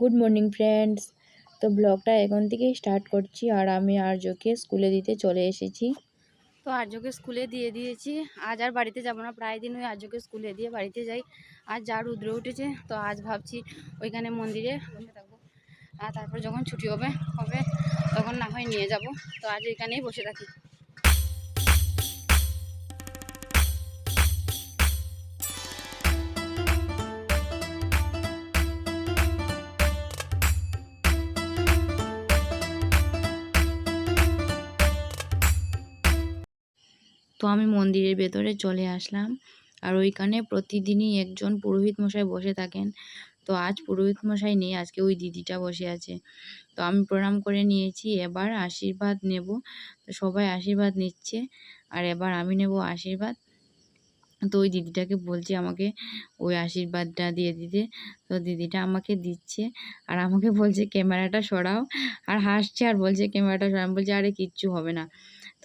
Good morning, friends. তো ব্লগটা এখন থেকেই স্টার্ট করছি আর আমি আর্যকে স্কুলে দিতে চলে এসেছি। তো আর্যকে স্কুলে দিয়ে দিয়েছি। আজ আর বাড়িতে যাব না, প্রায় দিন ওই আর্যকে স্কুলে দিয়ে বাড়িতে যাই। আজ যা রুদ্র উঠেছে, তো আজ ভাবছি ওইখানে মন্দিরে বসে থাকব। আর তারপর যখন ছুটি হবে হবে, তখন না হয় নিয়ে যাব। তো আজ এখানেই বসে থাকি। তো আমি মন্দিরের ভেতরে চলে আসলাম। আর ওইখানে প্রতিদিনই একজন পুরোহিত মশাই বসে থাকেন। তো আজ পুরোহিত মশাই নেই, আজকে ওই দিদিটা বসে আছে। তো আমি প্রণাম করে নিয়েছি, এবার আশীর্বাদ নেব। তো সবাই আশীর্বাদ নিচ্ছে, আর এবার আমি নেব আশীর্বাদ। তো ওই দিদিটাকে বলছি আমাকে ওই আশীর্বাদটা দিয়ে দিতে। তো দিদিটা আমাকে দিচ্ছে, আর আমাকে বলছে, ক্যামেরাটা সরাও। আর হাসছে আর বলছে, ক্যামেরাটা সরাও। বলছে, আরে, কিচ্ছু হবে না।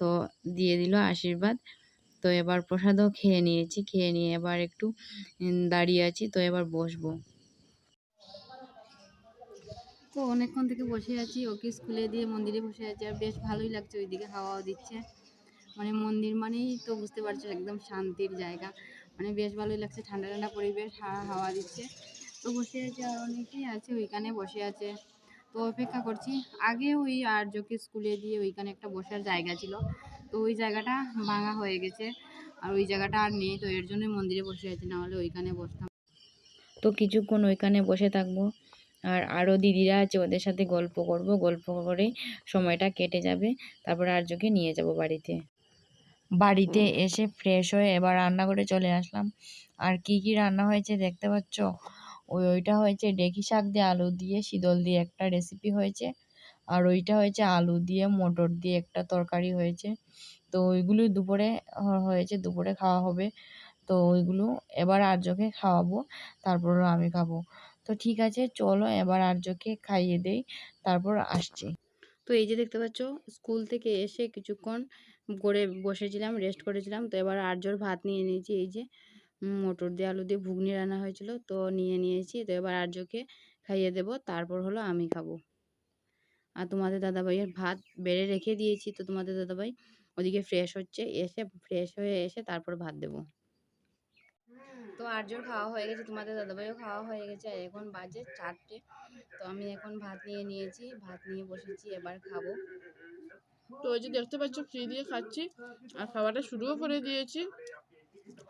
তো দিয়ে দিল আশীর্বাদ। তো এবার প্রসাদও খেয়ে নিয়েছি, খেয়ে নিয়ে এবার একটু দাঁড়িয়ে আছি, তো এবার বসবো। তো অনেকক্ষণ থেকে বসে আছি, ওকে স্কুলে দিয়ে মন্দিরে বসে আছি, আর বেশ ভালোই লাগছে ওইদিকে, হাওয়াও দিচ্ছে। মানে মন্দির মানেই তো বুঝতে পারছ, একদম শান্তির জায়গা। মানে বেশ ভালোই লাগছে, ঠান্ডা ঠান্ডা পরিবেশ হাওয়া দিচ্ছে। তো বসে আছে আর অনেকেই আছে, ওইখানে বসে আছে। তো অপেক্ষা করছি। আগে ওই আর্যকে স্কুলে দিয়ে ওইখানে একটা বসার জায়গা ছিল। তো ওই জায়গাটা ভাঙা হয়ে গেছে। আর ওই জায়গাটা আর নেই, তো এর জন্যই মন্দিরে বসে আছি নাহলে ওইখানে বসতাম। তো কিছুক্ষণ ওইখানে বসে থাকব। আর আরও দিদিরা আছে, ওদের সাথে গল্প করব। গল্প করে সময়টা কেটে যাবে। তারপর আর্যকে নিয়ে যাব বাড়িতে। বাড়িতে এসে ফ্রেশ হয়ে এবার রান্নাঘরে চলে আসলাম। আর কি কি রান্না হয়েছে দেখতে পাচ্ছ? ওই ওইটা হয়েছে ডেকি শাক দিয়ে আলু দিয়ে শীতল দিয়ে একটা রেসিপি হয়েছে। আর ওইটা হয়েছে আলু দিয়ে, মটর দিয়ে একটা তরকারি হয়েছে। তো ওইগুলো দুপুরে হয়েছে, দুপুরে খাওয়া হবে। তো ওইগুলো এবার আর্যকে খাওয়াবো, তারপর আমি খাব। তো ঠিক আছে, চলো এবার আর্যকে খাইয়ে দেই, তারপর আসছি। তো এই যে দেখতে পাচ্ছ, স্কুল থেকে এসে কিছুক্ষণ করে বসেছিলাম রেস্ট করেছিলাম। তো এবার আর্যর ভাত নিয়ে নিয়েছি, এই যে মটর দিয়ে আলু দিয়ে ঘুগনি রান্না হয়েছিল, তো নিয়ে নিয়েছি। তো এবার আর্যকে খাইয়ে দেব, তারপর হলো আমি খাব। আর তোমাদের দাদাভাইয়ের ভাত বেড়ে রেখে দিয়েছি, তো তোমাদের দাদাভাই ওদিকে ফ্রেশ হচ্ছে, এসে ফ্রেশ হয়ে এসে তারপর ভাত দেবো। তো আর্যর খাওয়া হয়ে গেছে, তোমাদের দাদাভাইও খাওয়া হয়ে গেছে, আর এখন বাজে চারটে। তো আমি এখন ভাত নিয়ে নিয়েছি, ভাত নিয়ে বসেছি, এবার খাব। তো ওই যে দেখতে পাচ্ছ ফ্রি দিয়ে খাচ্ছি, আর খাওয়াটা শুরুও করে দিয়েছি।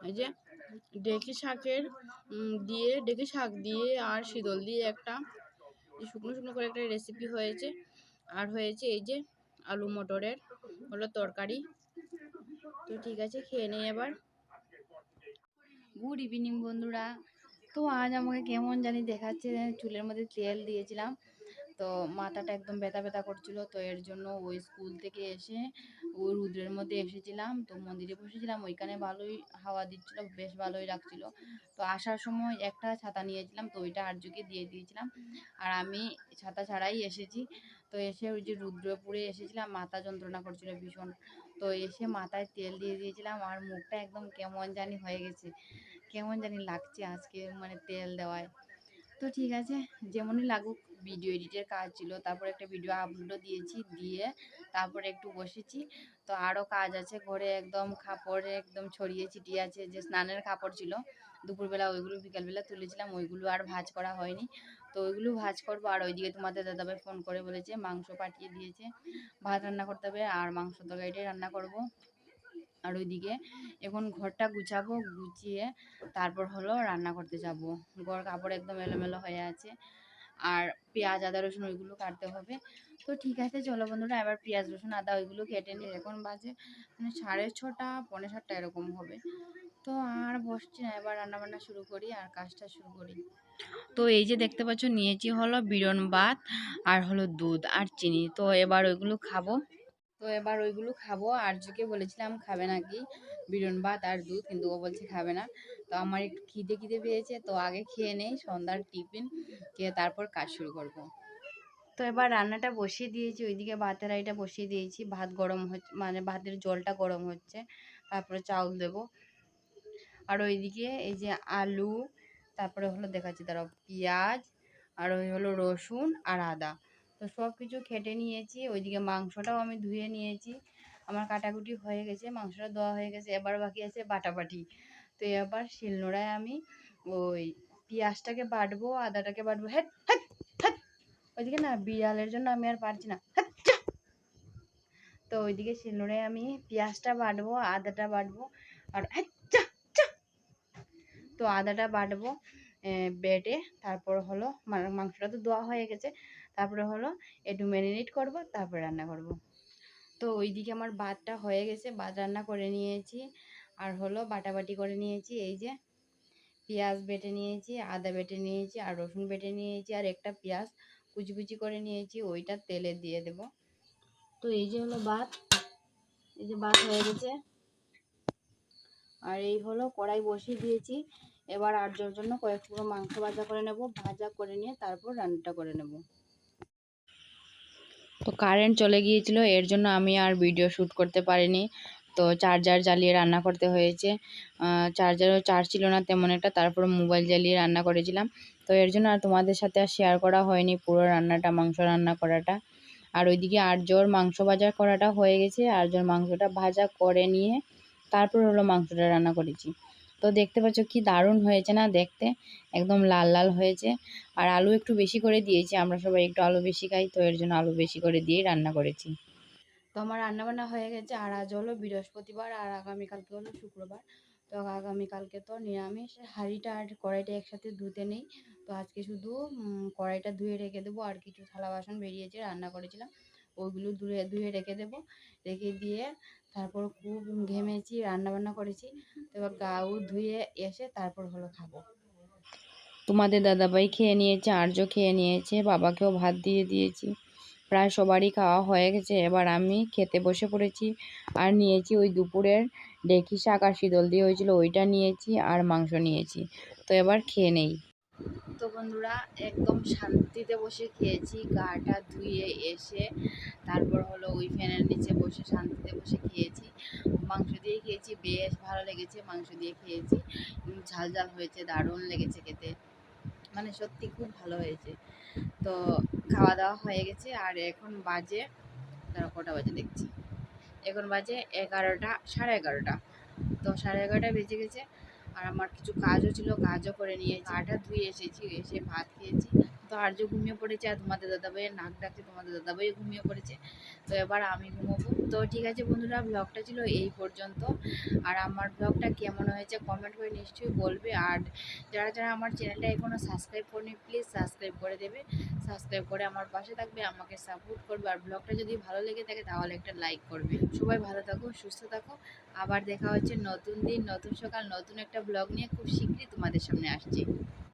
এই যে ডেকি শাকের দিয়ে, ডেকি শাক দিয়ে আর শীতল দিয়ে একটা শুকনো শুকনো করে একটা রেসিপি হয়েছে। আর হয়েছে এই যে আলু মটরের হলো তরকারি। তো ঠিক আছে, খেয়ে নেই এবার। গুড ইভিনিং বন্ধুরা। তো আজ আমাকে কেমন জানি দেখাচ্ছে, চুলের মধ্যে তেল দিয়েছিলাম। তো মাথাটা একদম ব্যথা ব্যথা করছিল। তো এর জন্য ওই স্কুল থেকে এসে ওই রুদ্রের মধ্যে এসেছিলাম। তো মন্দিরে বসেছিলাম। ওইখানে ভালোই হাওয়া দিচ্ছিল, বেশ ভালোই লাগছিল। তো আসার সময় একটা ছাতা নিয়েছিলাম। তো ওইটা আর্যকে দিয়ে দিয়েছিলাম। আর আমি ছাতা ছাড়াই এসেছি। তো এসে ওই যে রুদ্রপুরে এসেছিলাম। মাথা যন্ত্রণা করছিল ভীষণ। তো এসে মাথায় তেল দিয়ে দিয়েছিলাম। আর মুখটা একদম কেমন জানি হয়ে গেছে। কেমন জানি লাগছে আজকে মানে তেল দেওয়ায়। তো ঠিক আছে, যেমনই লাগুক। ভিডিও এডিটের কাজ ছিল। তারপর একটা ভিডিও আপলোডও দিয়েছি, দিয়ে তারপরে একটু বসেছি। তো আরও কাজ আছে, ঘরে একদম কাপড় একদম ছড়িয়ে ছিটিয়ে আছে, যে স্নানের কাপড় ছিল। দুপুরবেলা ওইগুলো, বিকালবেলা তুলেছিলাম, ওইগুলো আর ভাজ করা হয়নি। তো ওইগুলো ভাজ করব, আর ওইদিকে তোমাদের দাদাভাই ফোন করে বলেছে, মাংস পাঠিয়ে দিয়েছে। ভাত রান্না করতে হবে, আর মাংস তরকারিটাই রান্না করব। আর ওইদিকে এখন ঘরটা গুছাবো, গুছিয়ে তারপর হলো রান্না করতে যাব। ঘর কাপড় একদম এলোমেলো হয়ে আছে। আর পেঁয়াজ, আদা, রসুন ওইগুলো কাটতে হবে। তো ঠিক আছে, চলো বন্ধুরা, এবার পেঁয়াজ, রসুন, আদা ওইগুলো কেটে নিই। এখন বাজে মানে সাড়ে ছটা, পৌনে সাতটা এরকম হবে। তো আর বসছি না, এবার রান্নাবান্না শুরু করি আর কাজটা শুরু করি। তো এই যে দেখতে পাচ্ছ, নিয়েছি হলো বিরন ভাত আর হলো দুধ আর চিনি। তো এবার ওইগুলো খাব। তো এবার ওইগুলো খাব। আর্যকে বলেছিলাম, খাবে নাকি? বিরন ভাত আর দুধ। কিন্তু ও বলছে, খাবে না। তো আমার একটু খিদে খিদে পেয়েছে, তো আগে খেয়ে নেই, সন্ধ্যার টিফিন, খেয়ে তারপর কাজ শুরু করব। তো এবার রান্নাটা বসিয়ে দিয়েছি, ওইদিকে ভাতের আইটা বসিয়ে দিয়েছি। ভাত গরম হচ্ছে মানে ভাতের জলটা গরম হচ্ছে, তারপরে চাউল দেব। আর ওইদিকে এই যে আলু, তারপরে হলো দেখাচ্ছি তারা পেঁয়াজ, আর ওই হলো রসুন আর আদা। তো সব কিছু খেটে নিয়েছি, ওইদিকে মাংসটাও আমি ধুয়ে নিয়েছি। আমার কাটাকুটি হয়ে গেছে, মাংসটা দেওয়া হয়ে গেছে, এবার বাকি আছে বাটাবাটি। তো এবার শিলনোড়ায় আমি ওই পেঁয়াজটাকে বাটবো, আদাটাকে বাটবো হ্যাট ওইদিকে না বিড়ালের জন্য আমি আর পারছি না তো ওইদিকে শিলনোড়ায় আমি পেঁয়াজটা বাটবো, আদাটা বাটবো, আর। তো আদাটা বাটবো বেটে, তারপর হলো মাংসটা তো দেওয়া হয়ে গেছে। তারপরে হলো একটু ম্যারিনেট করব, তারপরে রান্না করব। তো ওইদিকে আমার ভাতটা হয়ে গেছে, ভাত রান্না করে নিয়েছি। আর হলো বাটাবাটি করে নিয়েছি, এই যে পেঁয়াজ বেটে নিয়েছি, আদা বেটে নিয়েছি, আর রসুন বেটে নিয়েছি, আর একটা পেঁয়াজ কুচি কুচি করে নিয়েছি, ওইটা তেলে দিয়ে দেব। তো এই যে হলো ভাত, এই যে ভাত হয়ে গেছে। আর এই হলো কড়াই বসিয়ে দিয়েছি, এবার আর্যর জন্য কয়েক টুকরো মাংস ভাজা করে নেব, ভাজা করে নিয়ে তারপর রান্নাটা করে নেব। তো কারেন্ট চলে গিয়েছিল, এর জন্য আমি আর ভিডিও শ্যুট করতে পারিনি। তো চার্জার জ্বালিয়ে রান্না করতে হয়েছে। চার্জারও চার্জ ছিল না তেমন একটা, তারপর মোবাইল জ্বালিয়ে রান্না করেছিলাম। তো এর জন্য আর তোমাদের সাথে আর শেয়ার করা হয়নি, পুরো রান্নাটা, মাংস রান্না করাটা। আর ওইদিকে আর্যর মাংস ভাজা করাটা হয়ে গেছে আর্যর মাংসটা ভাজা করে নিয়ে তারপর হলো মাংসটা রান্না করেছি। তো দেখতে পাচ্ছ কি দারুণ হয়েছে না দেখতে? একদম লাল লাল হয়েছে। আর আলু একটু বেশি করে দিয়েছি, আমরা সবাই একটু আলু বেশি খাই, তো এর জন্য আলু বেশি করে দিয়েই রান্না করেছি। তো আমার রান্নাবান্না হয়ে গেছে, আর আজ হলো বৃহস্পতিবার আর আগামীকালকে হলো শুক্রবার। তো আগামীকালকে তো নিরামিষ, হাঁড়িটা আর কড়াইটা একসাথে ধুতে নেই। তো আজকে শুধু কড়াইটা ধুয়ে রেখে দেবো, আর কিছু থালা বাসন বেরিয়েছে, রান্না করেছিলাম। ওইগুলো ধুয়ে ধুয়ে রেখে দেবো। রেখে দিয়ে তারপর খুব ঘেমেছি, রান্নাবান্না করেছি। এবার গাও ধুয়ে এসে তারপর হলো খাব। তোমাদের দাদাভাই খেয়ে নিয়েছে আর্য খেয়ে নিয়েছে, বাবাকেও ভাত দিয়ে দিয়েছি। প্রায় সবারই খাওয়া হয়ে গেছে। এবার আমি খেতে বসে পড়েছি আর নিয়েছি ওই দুপুরের ডেকি শাক আর শীতল দিয়ে হয়েছিল ওইটা নিয়েছি আর মাংস নিয়েছি। তো এবার খেয়ে নেই। তো বন্ধুরা, একদম শান্তিতে বসে খেয়েছি, গাটা ধুয়ে এসে তারপর হলো ওই ফ্যানের নিচে বসে শান্তিতে বসে খেয়েছি। মাংস দিয়ে খেয়েছি, বেশ ভালো লেগেছে মাংস দিয়ে খেয়েছি। ঝাল ঝাল হয়েছে, দারুণ লেগেছে খেতে। মানে সত্যি খুব ভালো হয়েছে। তো খাওয়া দাওয়া হয়ে গেছে, আর এখন বাজে তারা কটা বাজে দেখছি। এখন বাজে এগারোটা, সাড়ে এগারোটা। তো সাড়ে এগারোটা বেজে গেছে। আর আমার কিছু কাজও ছিল কাজও করে নিয়েছি। আটা ধুয়ে এসেছি এসে ভাত খেয়েছি। তো আর্য ঘুমিয়ে পড়েছে, আর তোমাদের দাদাভাইয়ের নাক ডাকছে, তোমাদের দাদাভাই ঘুমিয়ে পড়েছে। তো এবার আমি ঘুমোবো। তো ঠিক আছে বন্ধুরা ব্লগটা ছিল এই পর্যন্ত। আর আমার ব্লগটা কেমন হয়েছে কমেন্ট করে নিশ্চয়ই বলবে। আর যারা যারা আমার চ্যানেলটা এখনও সাবস্ক্রাইব করেনি প্লিজ সাবস্ক্রাইব করে দেবে। সাবস্ক্রাইব করে আমার পাশে থাকবে, আমাকে সাপোর্ট করবে। আর ব্লগটা যদি ভালো লেগে থাকে, তাহলে একটা লাইক করবে। সবাই ভালো থাকো, সুস্থ থাকো। আবার দেখা হচ্ছে নতুন দিন, নতুন সকাল, নতুন একটা ব্লগ নিয়ে খুব শীঘ্রই তোমাদের সামনে আসছি।